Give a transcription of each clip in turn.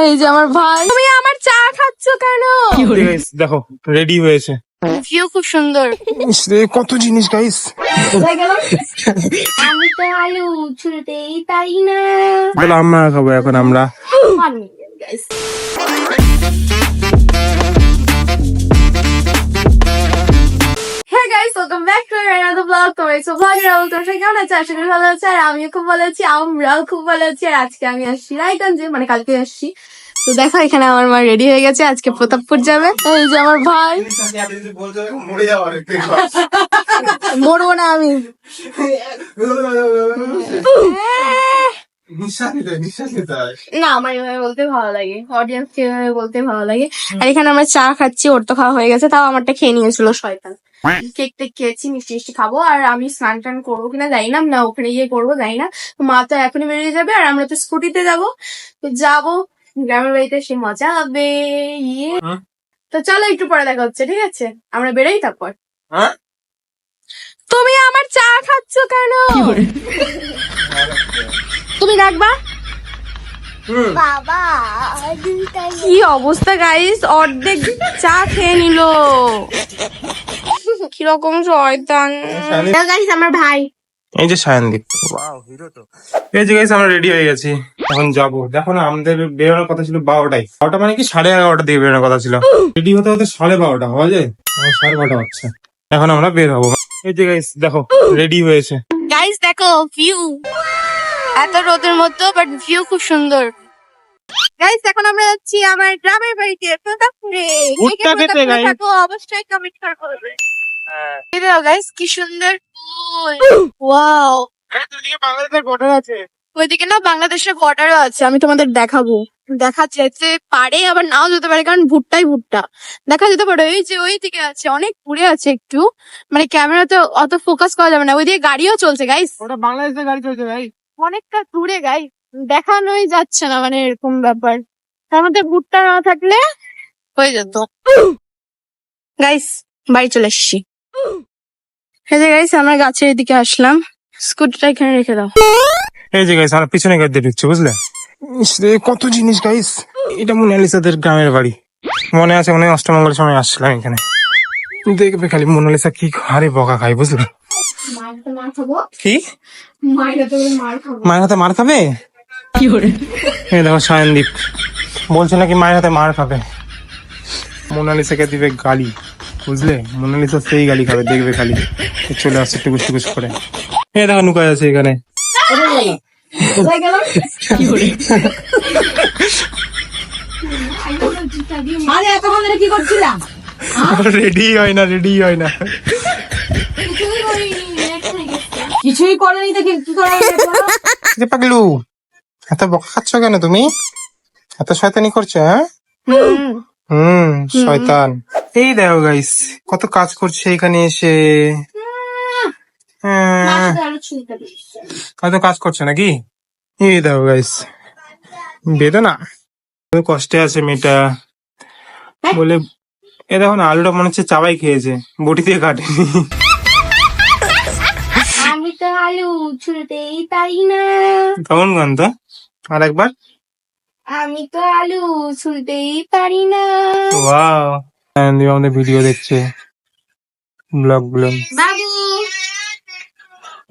এই যে আমার ভাই। তুমি আমার চা খাচ্ছ কেন? Guys, দেখো রেডি হয়েছে। ভিউ খুব সুন্দর। ইস রে, কত জিনিস গাইস আমি তো আলু ছুলতেই পারি না। বলো আমরা খাব এখন আমরা। Vlog. তোমরা একটু vlogger তোমরা কেমন আছো? আশা করি ভালো আছো আর আমিও খুব ভালো আছি আমরাও খুব ভালো আছি আর আজকে আমি আসছি রায়গঞ্জে মানে কালকে আসছি। তো দেখো এখানে আমার মা রেডি হয়ে গেছে আজকে প্রতাপপুর যাবে। এই যে আমার ভাই। মরবো না আমি। না আমার এভাবে বলতে ভালো লাগে। অডিয়েন্স কে এভাবে বলতে ভালো লাগে। আর এখানে আমরা চা খাচ্ছি ওর তো খাওয়া হয়ে গেছে তাও আমারটা খেয়ে নিয়েছিল শয়তান। কেক টেক খেয়েছি মিষ্টি মিষ্টি খাব আর আমি স্নান টান করব কিনা জানি না না ওখানে গিয়ে করব জানি না তো মা তো এখনই বেরিয়ে যাবে আর আমরা তো স্কুটিতে যাব। তো যাব গ্রামের বাড়িতে সে মজা হবে ইয়ে। তো চলো একটু পরে দেখা হচ্ছে ঠিক আছে? আমরা বেরোই তারপর। হ্যাঁ? তুমি আমার চা খাচ্ছ কেন? তুমি রাখবা? কি অবস্থা গাইস অর্ধেক চা খেয়ে নিল। কীরকম শয়তান। গাইস আমার ভাই। এই যে সায়নদীপ ওয়াও হিরো তো। এই যে গাইস আমরা রেডি হয়ে গেছি। এখন যাব। দেখো না আমাদের বেরোনোর কথা ছিল বারোটায়। বারোটা মানে কি? সাড়ে এগারোটা দিয়ে বেরোনোর কথা ছিল। রেডি হতে হতে সাড়ে বারোটা হওয়া যায়? সাড়ে বারোটা হচ্ছে। এখন আমরা বের হব। এই যে গাইস দেখো রেডি হয়েছে। গাইস দেখো ভিউ এত রোদের মধ্যে বাট ভিউ খুব সুন্দর। গাইস এখন আমরা যাচ্ছি আমার গ্রামের বাড়িতে ভুট্টা খেতে, guys। অবশ্যই কমেন্ট করবে। এই দেখো গাইস কি সুন্দর ফুল। ওয়াও বাংলাদেশের বর্ডার আছে। ওইদিকে না বাংলাদেশের বর্ডারও আছে আমি তোমাদের দেখাবো। দেখা যেতে পারে আবার নাও যেতে পারে কারণ ভুট্টাই ভুট্টা। দেখা যেতে পারে ওই যে ওই দিকে আছে অনেক দূরে আছে একটু। মানে ক্যামেরাতে অত ফোকাস করা যাবে না ওইদিকে গাড়িও চলছে গাইস ওটা বাংলাদেশের গাড়ি চলছে ভাই অনেকটা দূরে গাই দেখানোই যাচ্ছে না মানে এরকম ব্যাপার। তার মধ্যে ভুট্টা না থাকলে হয়ে যেত। গাইস বাড়ি চলে এসছি। এই যে গাইস আমরা গাছের এদিকে আসলাম। স্কুটিটা এখানে রেখে দাও। এই যে গাইস আমরা পিছনে গাড়ি দিয়ে ঢুকছি বুঝলে? ইস রে, কত জিনিস গাইস এটা মোনালিসাদের গ্রামের বাড়ি। মনে আছে মনে হয় অষ্টমঙ্গলের সময় আসছিলাম এখানে। দেখবে খালি মোনালিসা কি হারে বকা খাই বুঝলে? কি? মায়ের হাতে মার খাব। মায়ের হাতে মার খাবে? দেখো সায়নদীপ। বলছে নাকি মায়ের হাতে মার খাবে। মোনালিসাকে দিবে গালি বুঝলে? মোনালিসা সেই গালি খাবে দেখবে খালি। এ চলে আসছে একটু টুকুস টুকুস করে। এই দেখো নুকায় আছে এখানে। কি রেডি হয় না রেডি হয় না। কিছুই করেনি তো কি করে যে পাগলু এত বকা খাচ্ছ কেন তুমি? এত শয়তানি করছ হ্যাঁ? হুম শয়তান। এই দেখো গাইস কত কাজ করছে এখানে এসে। হ্যাঁ। কত কাজ করছে নাকি? এই দেখো গাইস বেদনা। কষ্টে আছে মেয়েটা। বলে এ দেখো না আলুটা মনে হচ্ছে চাবাই খেয়েছে বটি দিয়ে কাটেনি। তো আলু ছুলতেই পারি না। কেমন গান তো আর একবার আমি তো আলু ছুলতেই পারি না। ওয়াও। আমাদের ভিডিও দেখছে। ব্লগ ব্লগ বাবু।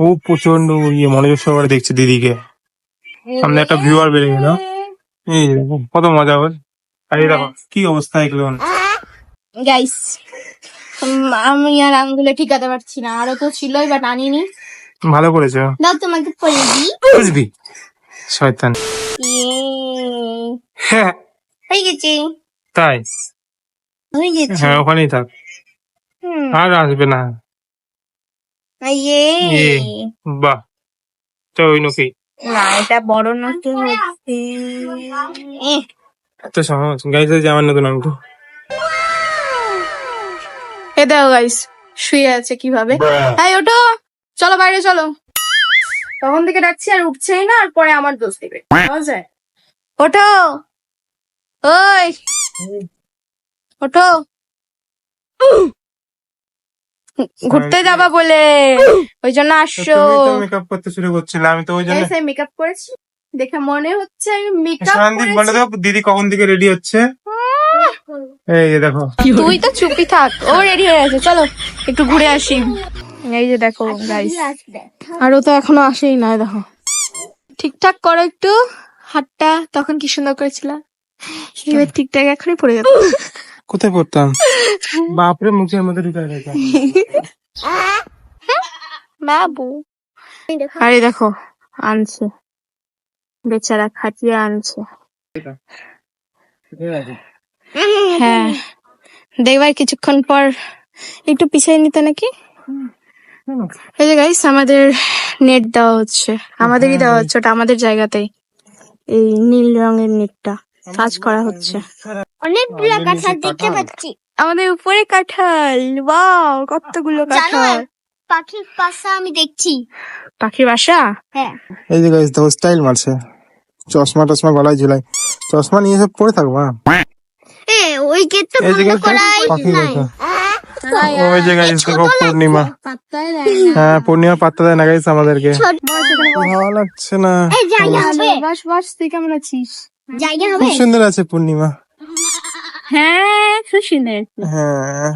ও প্রচণ্ড ইয়ে মনোযোগ সহকারে দেখছে দিদিকে। সামনে একটা ভিউয়ার বেড়ে গেল। এই কত মজা হবে। আর দেখো কি অবস্থা এগুলো। গাইস আমি আর আঙ্গুলে ঠিকাতে পারছি না। আরও তো ছিলই বাট আনিনি ভালো করেছ। দাও তোমাকে পরে দিই বুঝবি শয়তান। ইয়ে, হ্যাঁ। হয়ে গেছে। তাই? হয়ে গেছে। হ্যাঁ ওখানেই থাক। আর আসবে না। ইয়ে। ইয়ে। বাহ। তো ওই নাকি। না এটা বড় নষ্ট হচ্ছে। এত সহজ। গাইজ যে আমার নতুন অঙ্ক। এ দেখো গাইস শুয়ে আছে কীভাবে? ওঠো। চলো বাইরে চলো। তখন থেকে ডাকছি আর উঠছেই না আর পরে আমার দোষ দেবে। ওঠো। ওই। ওঠো। ঘুরতে যাবা বলে। ওই জন্য আসছো। মেকআপ করতে শুরু করছিলে আমি তো ওই জন্য মেকআপ করেছি। দেখে মনে হচ্ছে আমি মেকআপ শান্তি বলে দাও দিদি কখন থেকে রেডি হচ্ছে? এই দেখো। তুই তো চুপি থাক ও রেডি হয়ে আছে চলো একটু ঘুরে আসি। এই যে দেখো গাইস আর ও তো এখনও আসেই না দেখো। ঠিকঠাক করো একটু হাতটা তখন কি সুন্দর করেছিল এবার ঠিকঠাক এখনই পড়ে যাবে। কোথায় পড়তাম? বাপরে মুখের মধ্যে ঢুকায় রেখে বাবু। আরে দেখো আনছে। বেচারা খাটিয়ে আনছে। হ্যাঁ। দেখবার কিছুক্ষণ পর একটু পিছিয়ে নিতে নাকি? এই যে গাইস আমাদের নেট দেওয়া হচ্ছে। আমাদেরই দেওয়া হচ্ছে ওটা আমাদের জায়গাতেই। এই নীল রঙের নেটটা কাজ করা হচ্ছে। অনেকগুলো কাঁঠাল দেখতে পাচ্ছি। আমাদের উপরে কাঁঠাল। ওয়াও কতগুলো কাঁঠাল। পাখির পাশা আমি দেখছি। পাখির বাসা? হ্যাঁ। এই যে গাইস দেখো স্টাইল মারছে। চশমা টশমা গলায় ঝুলাই। চশমা নিয়ে সব পরে থাকব হ্যাঁ এ ওই গেট তো বন্ধ করাই নাই। ওই যে গাইস দেখো পূর্ণিমা। হ্যাঁ পূর্ণিমা পাত্তা দেয় না গাইস আমাদেরকে। ভালো লাগছে না। এই জায়গা হবে। বাস বাস তুই কেমন আছিস? খুব সুন্দর আছে পূর্ণিমা। হ্যাঁ হ্যাঁ।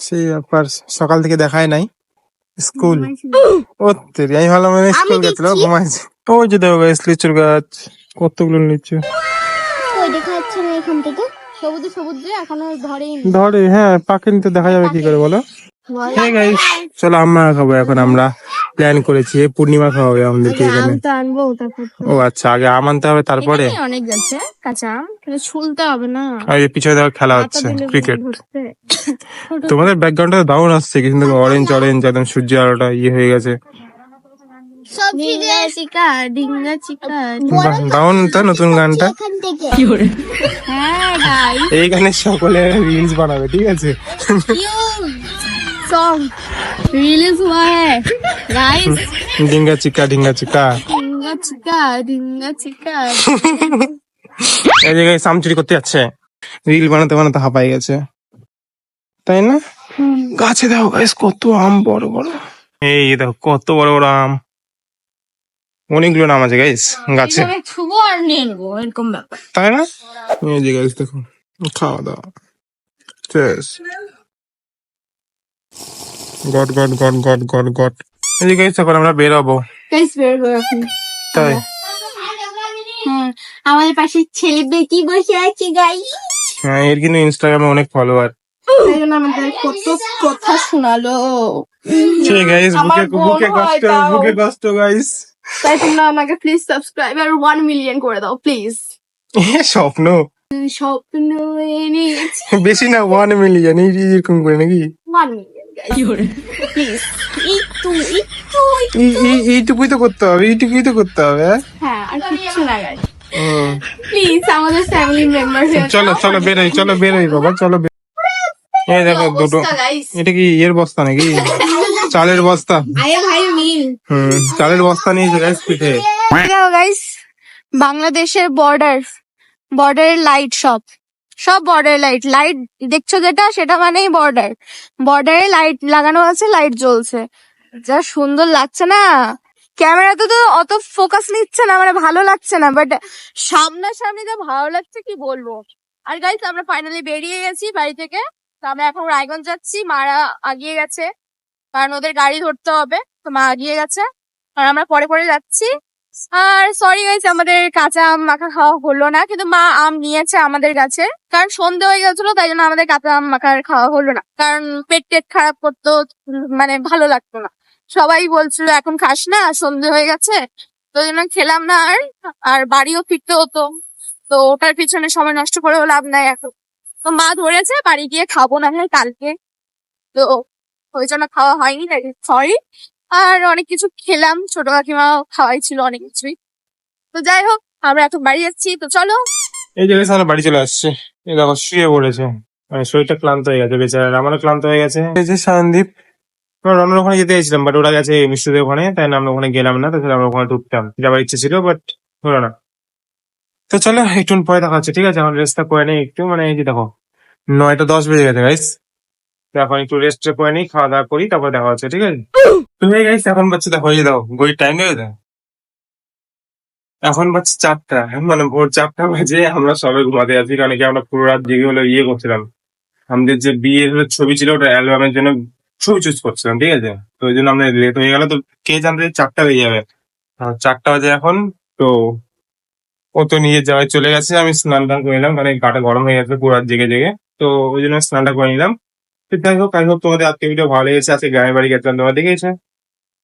সেই ব্যাপার সকাল থেকে দেখায় নাই। স্কুল। ও তেরি আমি ভালো মানে স্কুল গেছিল ঘুমাইছি ওই যে দেখো গাইস লিচুর গাছ কতগুলো লিচু। ওই দেখা যাচ্ছে না এখান থেকে। সবুজ সবুজ এখনও ধরেই ধরে হ্যাঁ পাখি নিতে দেখা যাবে কি করে বলো? হ্যাঁ গাইস চলো আমরা খাব এখন আমরা প্ল্যান করেছি পূর্ণিমা খাওয়াবে আমাদেরকে এখানে। তো ও আচ্ছা আগে আম আনতে হবে তারপরে? অনেক গেছে কাঁচা আম ছুলতে হবে না। আর এই পিছনে দেখো খেলা হচ্ছে ক্রিকেট। তোমাদের ব্যাকগ্রাউন্ডটা দারুণ আসছে কিন্তু অরেঞ্জ অরেঞ্জ একদম সূর্য আলোটা ইয়ে হয়ে গেছে। তো নতুন গানটা? এই গানে সকলে রিলস বানাবে ঠিক আছে? ডিঙ্গা চিকা ডিঙ্গা চিকা। সামচুরি করতে যাচ্ছে। রিল বানাতে বানাতে হাঁপাই গেছে। তাই না? গাছে দেখো গাইস কত আম বড় বড়। এই দেখো কত বড় বড় আম। অনেকগুলো নাম আছে গাইস গাছে। ছুবো আর নেব এরকম ব্যাপার। তাই না? এই যে গাইস দেখো খাওয়া দাওয়া। Chess got got got got got got. এই যে গাইস এখন আমরা বেরোবো। গাইস বের এখন। তাই। হ্যাঁ আমাদের পাশে ছেলে বেটি বসে আছে গাইস হ্যাঁ এর কিন্তু ইনস্টাগ্রামে অনেক ফলোয়ার তাই আমাদের কত কথা শোনালো। গাইস বুকে বুকে হয় কষ্ট বুকে কষ্ট গাইস তাই তোমরা আমাকে প্লিজ সাবস্ক্রাইব আর ওয়ান মিলিয়ন করে দাও প্লিজ স্বপ্ন। স্বপ্ন এনেছি। বেশি না ওয়ান মিলিয়ন এরকম করে নাকি? ওয়ান মিলিয়ন প্লিজ একটু একটু এই- এই- এইটুকুই তো করতে হবে এইটুকুই তো করতে হবে হ্যাঁ? হ্যাঁ আর কিচ্ছু না প্লিজ আমাদের ফ্যামিলি মেম্বার চলো চলো বেরোই চলো বেরোই বাবা চলো এই দেখো দুটো এটা কি এর বস্তা নাকি? চালের বস্তা। হুম চালের বস্তা নিয়েছে গাইস পিঠে। গাইস বাংলাদেশের বর্ডার বর্ডারের লাইট সব। সব বর্ডার লাইট লাইট দেখছ যেটা সেটা মানেই বর্ডার বর্ডারে লাইট লাগানো আছে লাইট জ্বলছে। যা সুন্দর লাগছে না। ক্যামেরাতে তো অত ফোকাস নিচ্ছে না মানে ভালো লাগছে না বাট সামনাসামনি তো ভালো লাগছে কি বলব? আর গাইস আমরা ফাইনালি বেরিয়ে গেছি বাড়ি থেকে। তো আমরা এখন রায়গঞ্জ যাচ্ছি মারা আগিয়ে গেছে। কারণ ওদের গাড়ি ধরতে হবে, তো মা আগিয়ে গেছে। আর আমরা পরে পরে যাচ্ছি। আর সরি গাইস আমাদের কাঁচা আম মাখা খাওয়া হলো না, কিন্তু মা আম নিয়েছে আমাদের কাছে। কারণ সন্ধে হয়ে গেছিল, তাই জন্য আমাদের কাঁচা আম মাখা খাওয়া হলো না। কারণ পেট টেট খারাপ করতো মানে ভালো লাগতো না। সবাই বলছিল, এখন খাস না, সন্ধে হয়ে গেছে। তো জন্য খেলাম না আর আর বাড়িও ফিরতে হতো। তো ওটার পিছনে সময় নষ্ট করেও লাভ নাই এখন। তো মা ধরেছে, বাড়ি গিয়ে খাব না হয় কালকে। তো ওই জন্য খাওয়া হয়নি সরি আর অনেক কিছু খেলাম, ছোট কাকিমাও খাওয়াই ছিল অনেক কিছুই। তো যাই হোক, আমরা এখন বাড়ি যাচ্ছি, তো চলো। এই যে আমরা বাড়ি চলে আসছে। এই দেখো, শুয়ে পড়েছে। মানে শরীরটা ক্লান্ত হয়ে গেছে বেচারা আমারও ক্লান্ত হয়ে গেছে। এই যে সায়নদীপ আমরা ওখানে যেতে চাইছিলাম বাট ওরা গেছে মিষ্টিদের ওখানে, তাই না, আমরা ওখানে গেলাম না, তাছাড়া আমরা ওখানে ঢুকতাম। যাবার ইচ্ছে ছিল বাট হলো না। তো চলো একটু পরে দেখা হচ্ছে, ঠিক আছে? এখন রেস্টটা করে নেই একটু মানে এই যে দেখো, নয়টা দশ বেজে গেছে গাইস এখন একটু রেস্ট করে নিই, খাওয়া দাওয়া করি, তারপর দেখা হচ্ছে, ঠিক আছে? তুমি গাইস এখন বাচ্চা দেখো, এই দেখো গড়ির টাইম হয়ে যায় এখন বাচ্চা চারটা মানে ভোর চারটা বাজে, আমরা সবে ঘুমাতে আছি কারণ কি আমরা পুরো রাত জেগে হলো ইয়ে করছিলাম। আমাদের যে বিয়ের ছবি ছিল, ওটা অ্যালবামের জন্য ছবি চুজ করছিলাম, ঠিক আছে? তো ওই জন্য আমাদের লেট হয়ে গেল, তো কে জানতে চারটা হয়ে যাবে? চারটা বাজে এখন, তো ও তো নিয়ে যাওয়ায় চলে গেছে, আমি স্নান টান করে নিলাম, কারণ গাটা গরম হয়ে গেছে, পুরো রাত জেগে জেগে। তো ওই জন্য স্নানটা করে নিলাম। তো যাই হোক আই হোক তোমাদের আজকে ভিডিও ভালো লেগেছে। আজকে গায়ে বাড়ি গেছিলাম, তোমরা দেখেছে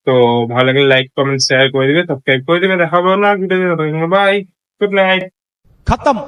তো ভালো লাগলে লাইক কমেন্ট শেয়ার করে দিবে সাবস্ক্রাইব করে দিবে। দেখাবো না ভিডিও বাই গুড নাইট খতম।